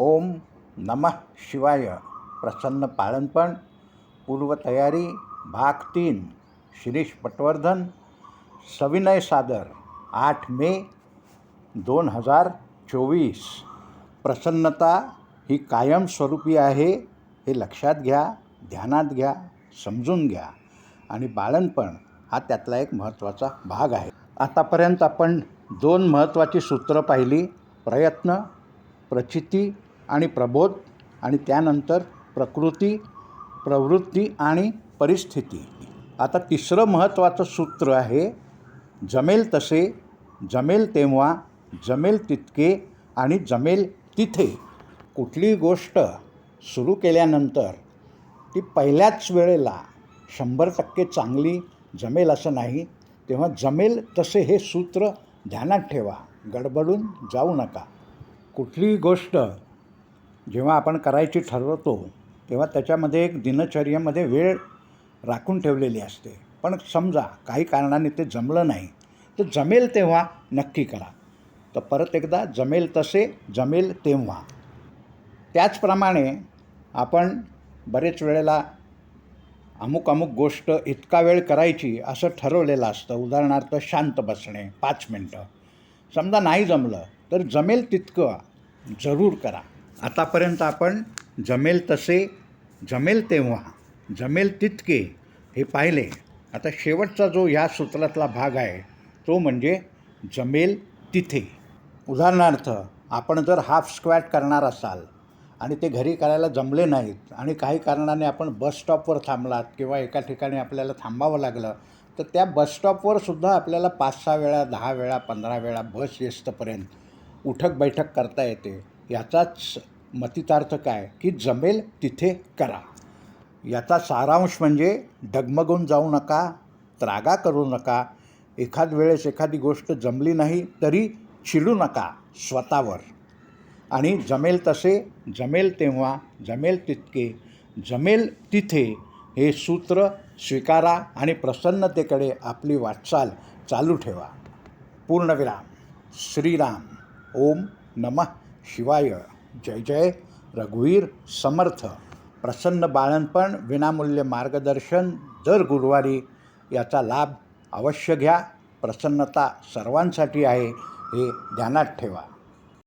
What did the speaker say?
ओम नमः शिवाय. प्रसन्न पाळणपण पूर्वतयारी भाग तीन शिरीष पटवर्धन सविनय सादर आठ मे दोन हजार चोवीस. प्रसन्नता ही कायमस्वरूपी आहे हे लक्षात घ्या ध्यानात घ्या समजून घ्या. आणि बाळणपण हा त्यातला एक महत्त्वाचा भाग आहे. आतापर्यंत आपण दोन महत्त्वाची सूत्रं पाहिली प्रयत्न प्रचिती आणि प्रबोध आणि त्यानंतर प्रकृती प्रवृत्ती आणि परिस्थिती. आता तिसरं महत्त्वाचं सूत्र आहे जमेल तसे जमेल तेव्हा जमेल तितके आणि जमेल तिथे. कुठलीही गोष्ट सुरू केल्यानंतर ती पहिल्याच वेळेला शंभर टक्के चांगली जमेल असं नाही तेव्हा जमेल तसे हे सूत्र ध्यानात ठेवा. गडबडून जाऊ नका. कुठलीही गोष्ट जेव्हा आपण करायची ठरवतो तेव्हा त्याच्यामध्ये एक दिनचर्येमध्ये वेळ राखून ठेवलेली असते. पण समजा काही कारणाने ते जमलं नाही तर जमेल तेव्हा नक्की करा. तर परत एकदा जमेल तसे जमेल तेव्हा. त्याचप्रमाणे आपण बरेच वेळेला अमुक अमुक गोष्ट इतका वेळ करायची असं ठरवलेलं असतं. उदाहरणार्थ शांत बसणे पाच मिनटं. समजा नाही जमलं तर जमेल तितकं जरूर करा. आतापर्यंत आपण जमेल तसे जमेल तेव्हा जमेल तितके हे पाहिले. आता शेवटचा जो ह्या सूत्रातला भाग आहे तो म्हणजे जमेल तिथे. उदाहरणार्थ आपण जर हाफ स्क्वॅट करणार असाल आणि ते घरी करायला जमले नाहीत आणि काही कारणाने आपण बस स्टॉपवर थांबलात किंवा एका ठिकाणी आपल्याला थांबावं लागलं तर त्या बस सुद्धा आपल्याला पाच सहा वेळा दहा वेळा पंधरा वेळा बस येस्तपर्यंत उठक बैठक करता येते. याचाच मतितार्थ काय? की जमेल तिथे करा. याचा सारांश म्हणजे डगमगून जाऊ नका त्रागा करू नका. एखाद वेळेस एखादी गोष्ट जमली नाही तरी चिडू नका स्वतःवर. आणि जमेल तसे जमेल तेव्हा जमेल तितके जमेल तिथे हे सूत्र स्वीकारा आणि प्रसन्नतेकडे आपली वाटचाल चालू ठेवा. पूर्णविराम. श्रीराम. ओम नमः. शिवाय जय जय. रघुवीर समर्थ. प्रसन्न बाळणपण विनामूल्य मार्गदर्शन दर गुरुवारी याचा लाभ अवश्य घ्या. प्रसन्नता सर्वांसाठी आहे हे ध्यानात ठेवा.